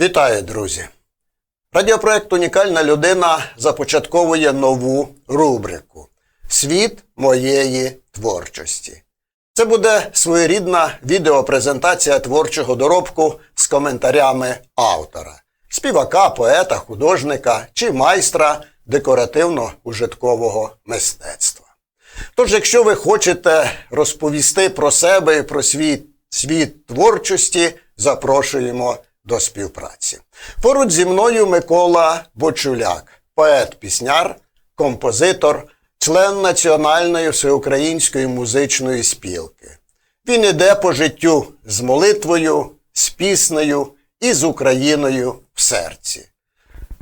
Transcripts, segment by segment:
Вітаю, друзі! Радіопроект Унікальна людина започатковує нову рубрику Світ моєї творчості. Це буде своєрідна відеопрезентація творчого доробку з коментарями автора, співака, поета, художника чи майстра декоративно-ужиткового мистецтва. Тож, якщо ви хочете розповісти про себе і про свій світ творчості, запрошуємо до співпраці. Поруч зі мною Микола Бочуляк, поет-пісняр, композитор, член Національної всеукраїнської музичної спілки. Він іде по життю з молитвою, з піснею і з Україною в серці.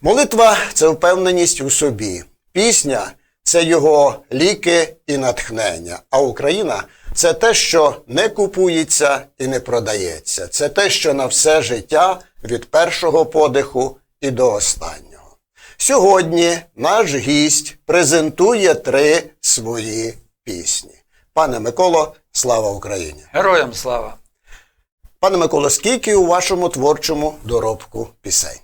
Молитва це впевненість у собі. Пісня це його ліки і натхнення. А Україна це те, що не купується і не продається. Це те, що на все життя від першого подиху і до останнього. Сьогодні наш гість презентує три свої пісні. Пане Миколо, слава Україні! Героям слава! Пане Миколо, скільки у вашому творчому доробку пісень?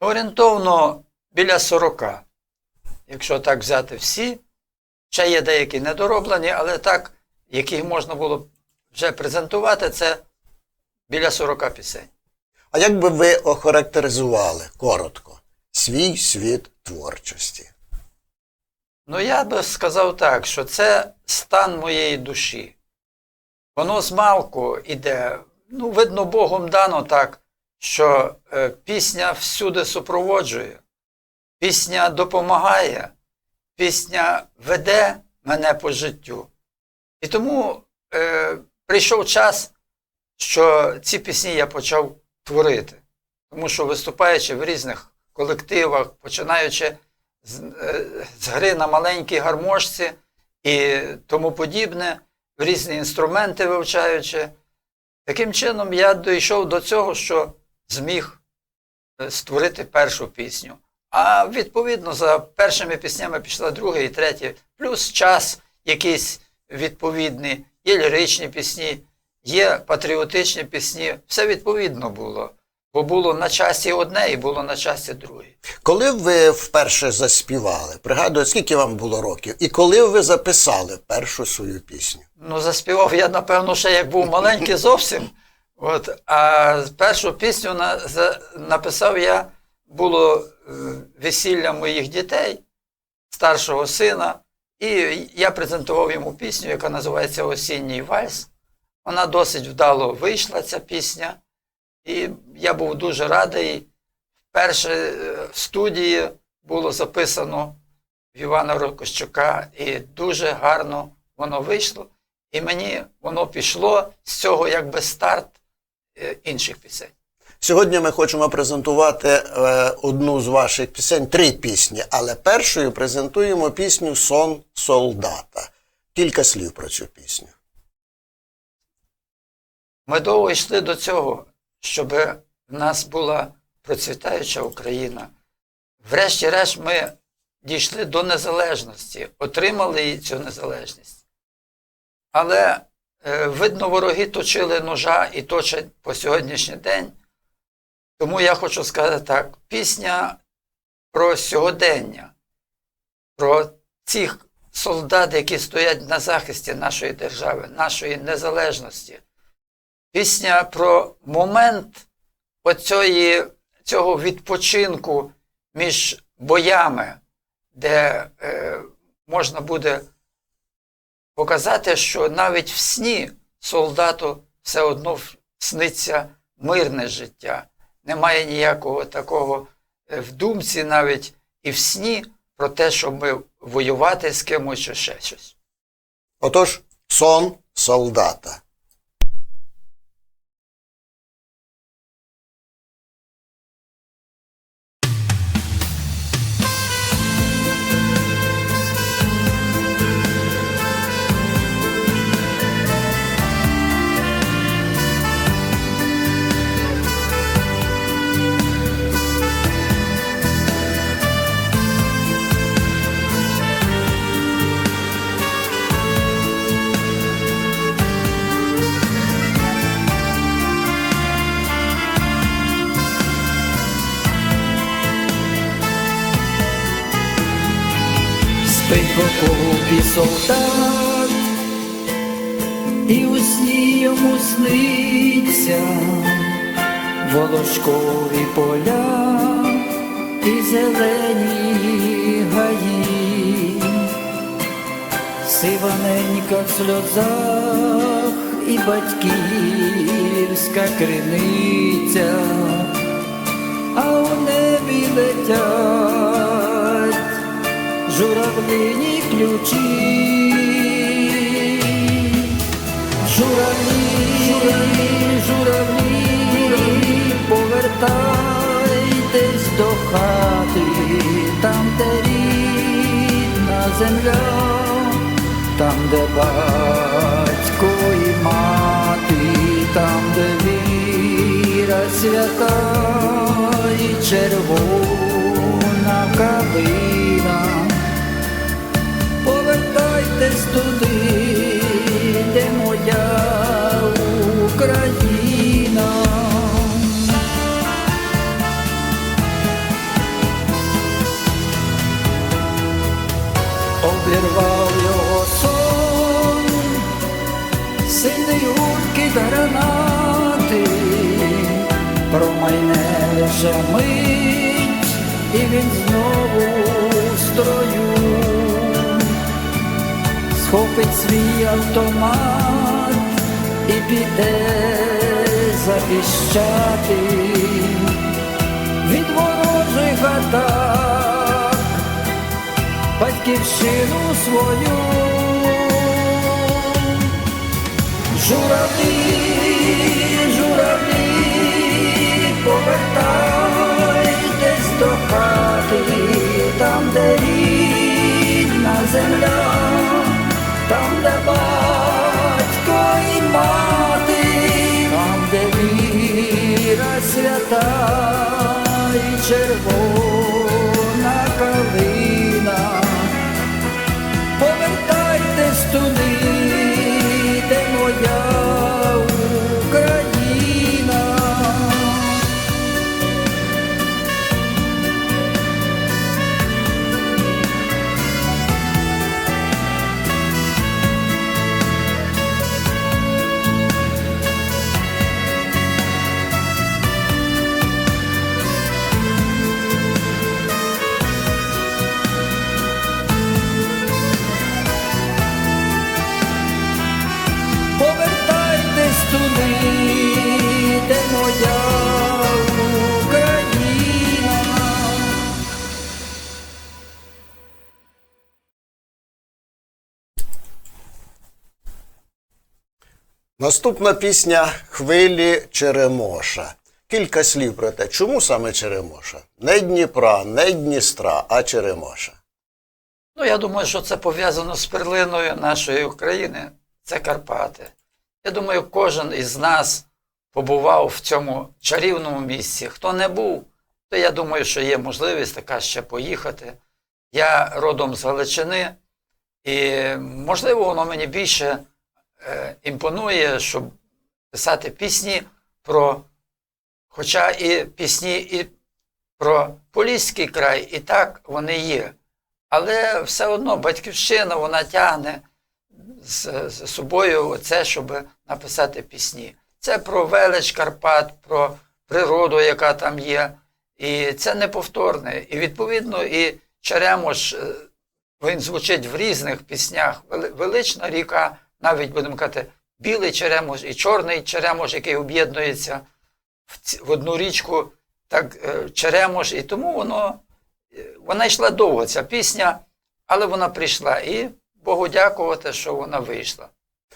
Орієнтовно біля 40. Якщо так взяти всі, ще є деякі недороблені, але так, яких можна було вже презентувати, це біля 40 пісень. А як би ви охарактеризували коротко свій світ творчості? Ну, я би сказав так, що це стан моєї душі. Воно з малку іде, ну, видно, Богом дано так, що е, пісня всюди супроводжує, пісня допомагає, пісня веде мене по життю. І тому е, прийшов час, що ці пісні я почав творити. Тому що виступаючи в різних колективах, починаючи з, е, з гри на маленькій гармошці і тому подібне, в різні інструменти вивчаючи, таким чином я дійшов до цього, що зміг е, створити першу пісню. А відповідно за першими піснями пішла друга і третя, плюс час якийсь відповідний, є ліричні пісні, є патріотичні пісні. Все відповідно було. Бо було на часі одне і було на часі друге. Коли ви вперше заспівали, пригадую, скільки вам було років, і коли ви записали першу свою пісню? Ну, заспівав я, напевно, ще як був маленький зовсім. От, а першу пісню на, за, написав я, було е, весілля моїх дітей, старшого сина, і я презентував йому пісню, яка називається Осінній вальс. Вона досить вдало вийшла, ця пісня. І я був дуже радий. Вперше е, в студії було записано в Івана Рокощука, і дуже гарно воно вийшло. І мені воно пішло з цього якби старт е, інших пісень. Сьогодні ми хочемо презентувати е, одну з ваших пісень, три пісні, але першою презентуємо пісню Сон солдата. Кілька слів про цю пісню. Ми довго йшли до цього, щоб в нас була процвітаюча Україна. Врешті-решт ми дійшли до незалежності, отримали її цю незалежність. Але, е, видно, вороги точили ножа і точать по сьогоднішній день. Тому я хочу сказати так: пісня про сьогодення, про цих солдат, які стоять на захисті нашої держави, нашої незалежності. Пісня про момент оцьої, цього відпочинку між боями, де е, можна буде показати, що навіть в сні солдату все одно сниться мирне життя. Немає ніякого такого е, в думці навіть і в сні про те, щоб воювати з кимось чи ще щось. Отож, сон солдата. Волошкові поля і зелені гаї, сиваненька в сльозах і батьківська криниця, а у небі летять журавлині ключі. Журавлі, повертайтесь до хати, там, де рідна земля, там, де батько і мати, там, де віра свята і червона калина. Піде захищати від ворожих атак батьківщину свою. Журавлі, і червона калина. Наступна пісня Хвилі Черемоша. Кілька слів про те, чому саме Черемоша? Не Дніпра, не Дністра, а Черемоша. Ну, я думаю, що це пов'язано з перлиною нашої України. Це Карпати. Я думаю, кожен із нас побував в цьому чарівному місці. Хто не був, то я думаю, що є можливість така ще поїхати. Я родом з Галичини, і можливо, воно мені більше імпонує, щоб писати пісні про, хоча і пісні і про Поліський край, і так вони є. Але все одно батьківщина вона тягне з, з собою це, щоб написати пісні. Це про велич Карпат, про природу, яка там є. І це неповторне. І відповідно, і Черемош, е, він звучить в різних піснях. Велична ріка, навіть будемо казати, білий Черемош і чорний Черемош, який об'єднується в, одну річку, так е, Черемош. І тому воно е, вона йшла довго, ця пісня, але вона прийшла. І Богу дякувати, що вона вийшла.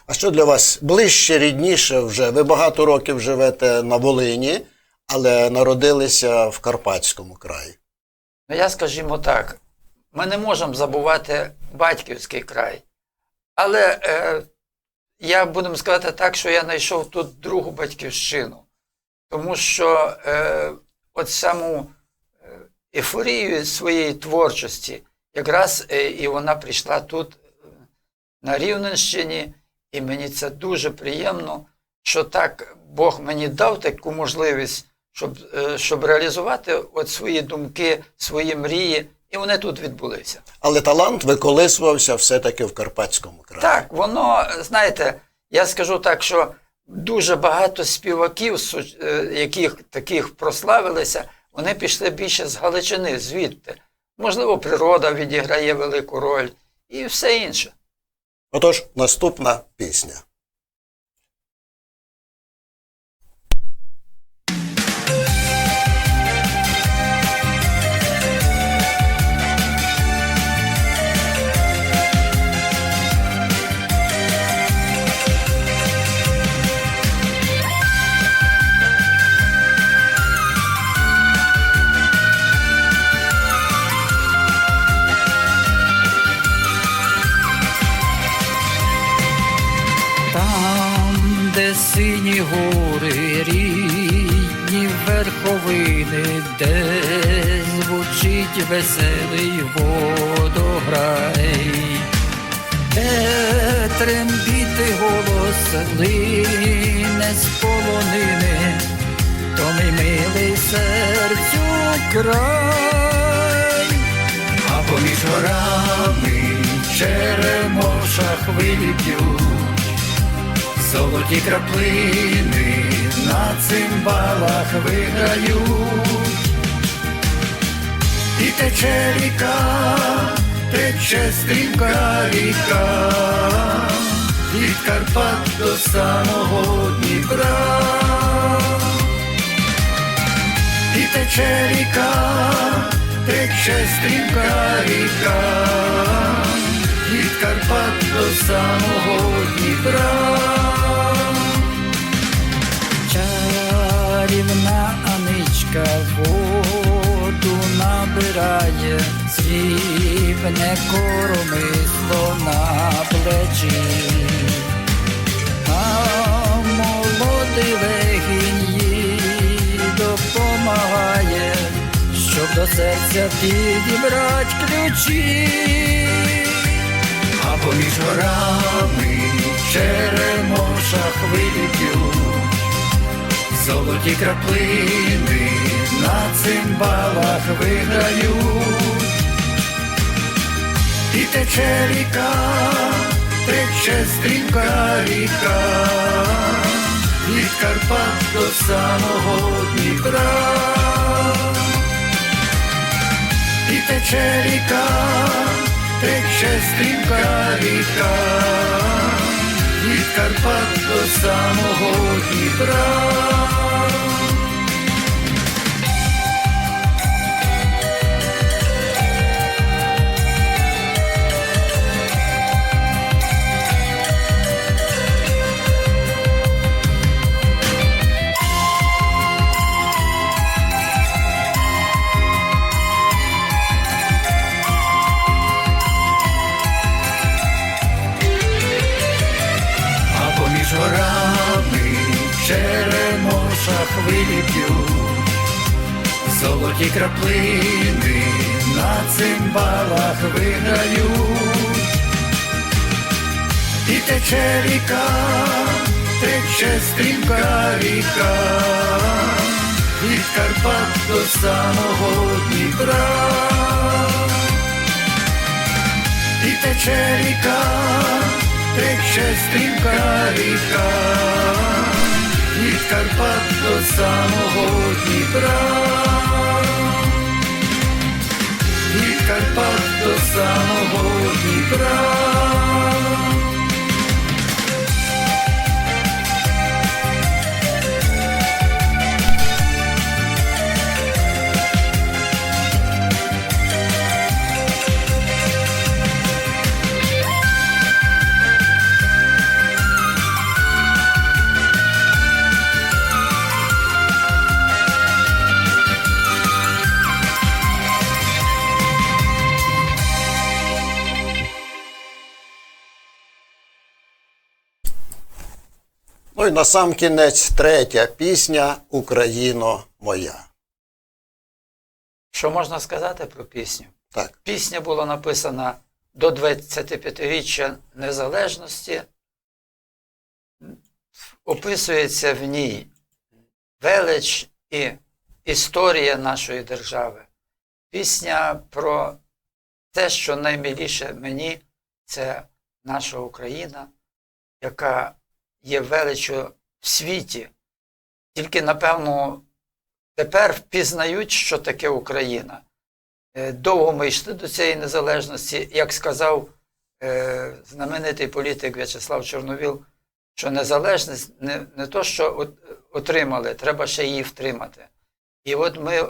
А що для вас ближче, рідніше вже? Ви багато років живете на Волині, але народилися в Карпатському краї. Ну, я скажімо так, ми не можемо забувати батьківський край. Але е, я будемо сказати так, що я знайшов тут другу батьківщину. Тому що е, от саму е, ейфорію своєї творчості, якраз е, і вона прийшла тут, е, на Рівненщині, і мені це дуже приємно, що так Бог мені дав таку можливість, щоб, е, щоб реалізувати от свої думки, свої мрії І вони тут відбулися. Але талант виколисувався все-таки в Карпатському краї. Так, воно, знаєте, я скажу так, що дуже багато співаків, е, яких таких прославилися, вони пішли більше з Галичини, звідти. Можливо, природа відіграє велику роль і все інше. Отож, наступна пісня. Гори, рідні верховини, де звучить веселий водограй, де трембіти голос лине з полонини, то мій милий серцю край, а поміж горами черемоша хвилі б'ють. Золоті краплини на цимбалах виграють, і тече ріка, тече стрімка ріка, від Карпат до самого Дніпра, і тече ріка, тече стрімка ріка. Від Карпат до самого Дніпра. Чарівна Аничка воду набирає, срібне коромисло на плечі. А молодий легінь їй допомагає, щоб до серця підібрать ключі, а поміж горами черемоша хвилі золоті краплини на цимбалах виграють, і тече ріка, тече стрімка ріка, від Карпат до самого Дніпра, і тече ріка, тече стрімка ріка, від Карпат до самого Дніпра. Тече ріка, тече стрімка ріка, від Карпат до самого Дніпра. І тече ріка, тече стрімка ріка, від Карпат до самого Дніпра, від Карпат до самого Дніпра. Ну і на сам кінець третя пісня Україно моя. Що можна сказати про пісню? Так. Пісня була написана до 25-річчя незалежності. Описується в ній велич і історія нашої держави. Пісня про те, що наймиліше мені, це наша Україна, яка є величою в світі. Тільки, напевно, тепер впізнають, що таке Україна. Е, Довго ми йшли до цієї незалежності, як сказав е, знаменитий політик В'ячеслав Чорновіл, що незалежність не, не то, що от, отримали, треба ще її втримати. І от ми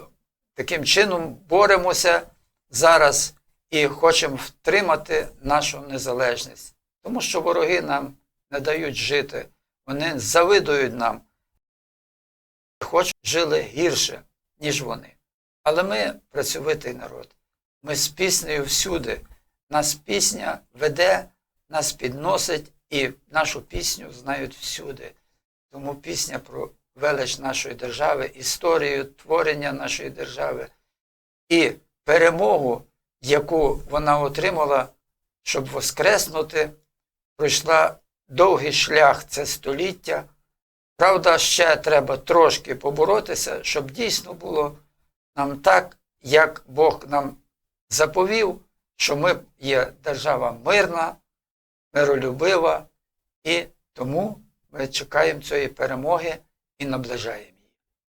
таким чином боремося зараз і хочемо втримати нашу незалежність. Тому що вороги нам не дають жити, вони завидують нам, хочуть жили гірше, ніж вони. Але ми працьовитий народ. Ми з піснею всюди. Нас пісня веде, нас підносить, і нашу пісню знають всюди. Тому пісня про велич нашої держави, історію творення нашої держави і перемогу, яку вона отримала, щоб воскреснути, пройшла довгий шлях це століття. Правда, ще треба трошки поборотися, щоб дійсно було нам так, як Бог нам заповів, що ми є держава мирна, миролюбива, і тому ми чекаємо цієї перемоги і наближаємо її.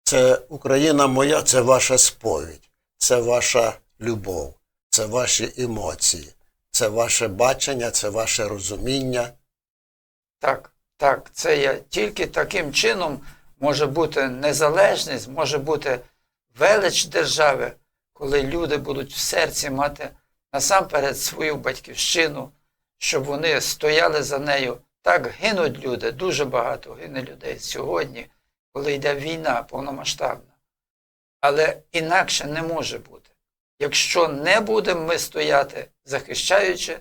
Це Україна моя, це ваша сповідь, це ваша любов, це ваші емоції, це ваше бачення, це ваше розуміння. Так, так, це є тільки таким чином може бути незалежність, може бути велич держави, коли люди будуть в серці мати насамперед свою батьківщину, щоб вони стояли за нею. Так гинуть люди, дуже багато гине людей сьогодні, коли йде війна повномасштабна. Але інакше не може бути. Якщо не будемо ми стояти, захищаючи,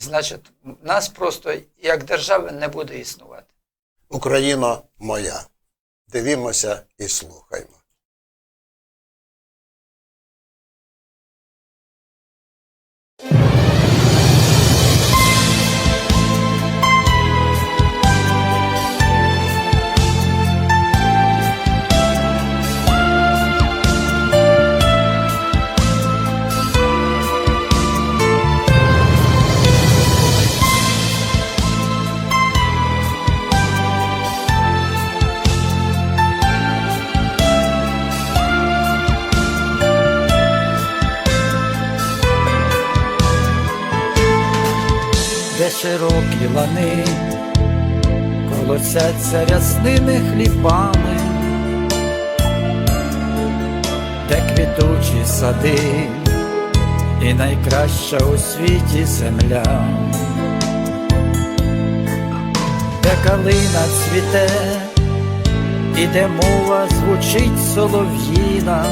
значить нас просто як держави не буде існувати. Україна моя. Дивімося і слухаймо. Широкі лани колосяться рясними хлібами, де квітучі сади і найкраща у світі земля, де калина цвіте, і де мова звучить солов'їна,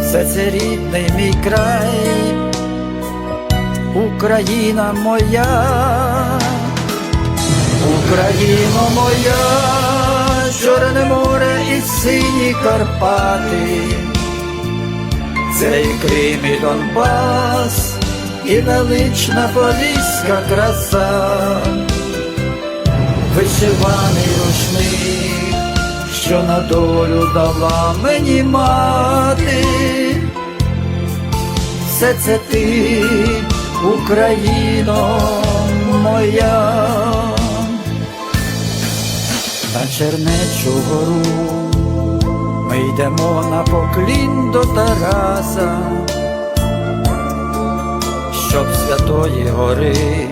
все це рідний мій край. Україна моя, Україно моя, Чорне море і сині Карпати, це і Крим, і Донбас, і велична поліська краса, вишиваний рушник, що на долю дала мені мати. Все це ти, Україно моя, на Чернечу гору ми йдемо на поклін до Тараса, щоб Святої гори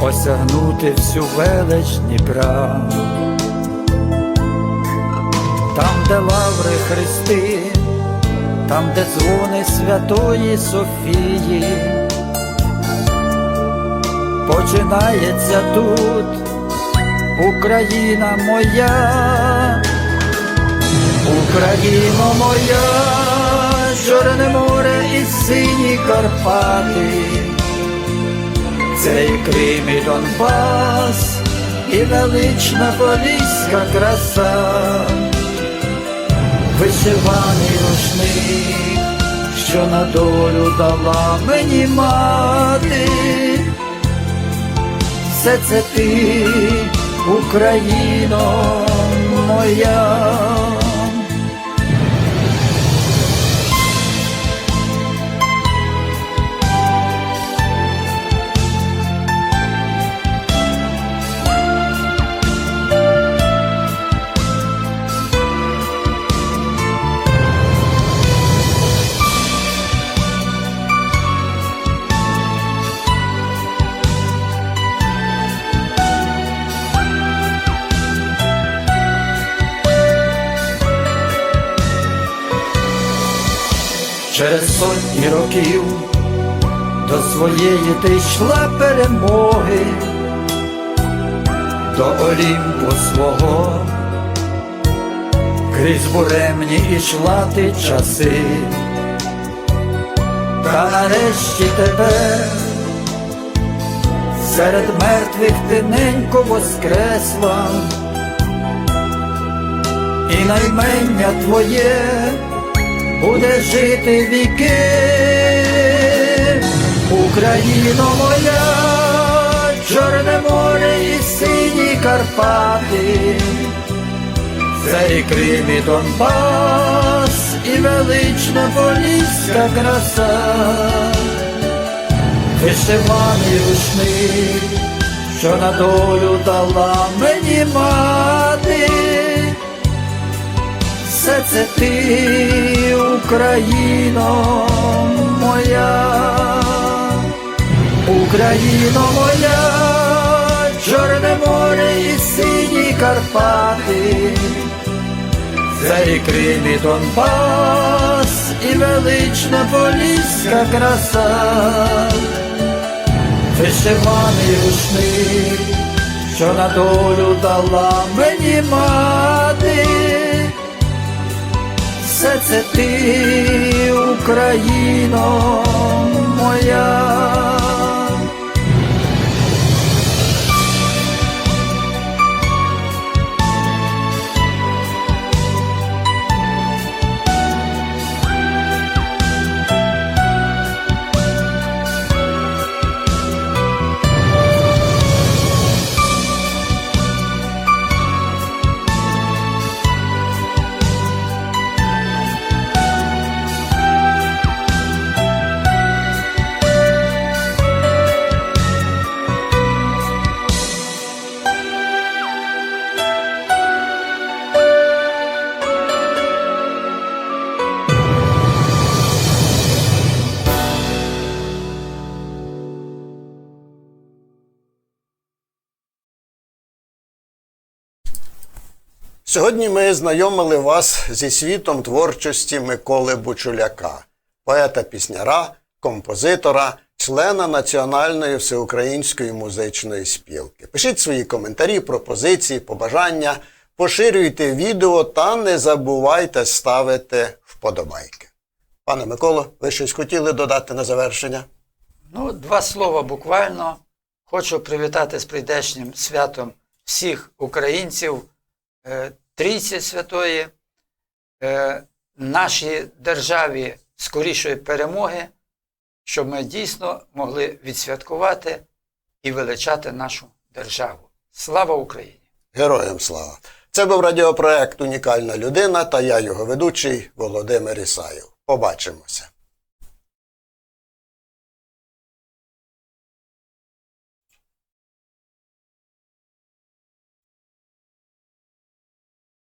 осягнути всю велич Дніпра, там, де лаври Христи там, де дзвони Святої Софії, починається тут. Україна моя, Україно моя, Чорне море і сині Карпати, це і Крим, і Донбас, і велична поліська краса. Вишиваний рушник, що на долю дала мені мати, все це ти, Україно моя. Через сотні років до своєї ти йшла перемоги, до Олімпу свого, крізь буремні ішла ти часи, та нарешті тебе серед мертвих ти ненько воскресла, і наймення твоє буде жити віки, Україно моя, Чорне море і сині Карпати, це і Крим, і Донбас, і велична поліська краса, вишиваний рушник, що на долю дала мені мати все це ти, Україно моя, Україно моя, Чорне море і сині Карпати, це і Крим, і Донбас, і велична поліська краса, вишиваний рушник, що на долю дала мені мати все це ти, Україно моя. Сьогодні ми знайомили вас зі світом творчості Миколи Бучуляка, поета-пісняра, композитора, члена Національної всеукраїнської музичної спілки. Пишіть свої коментарі, пропозиції, побажання, поширюйте відео та не забувайте ставити вподобайки. Пане Миколо, ви щось хотіли додати на завершення? Ну, два слова буквально. Хочу привітати з прийдешнім святом всіх українців е, Трійці Святої, е, нашій державі скорішої перемоги, щоб ми дійсно могли відсвяткувати і величати нашу державу. Слава Україні! Героям слава! Це був радіопроект Унікальна людина та я, його ведучий Володимир Ісаєв. Побачимося.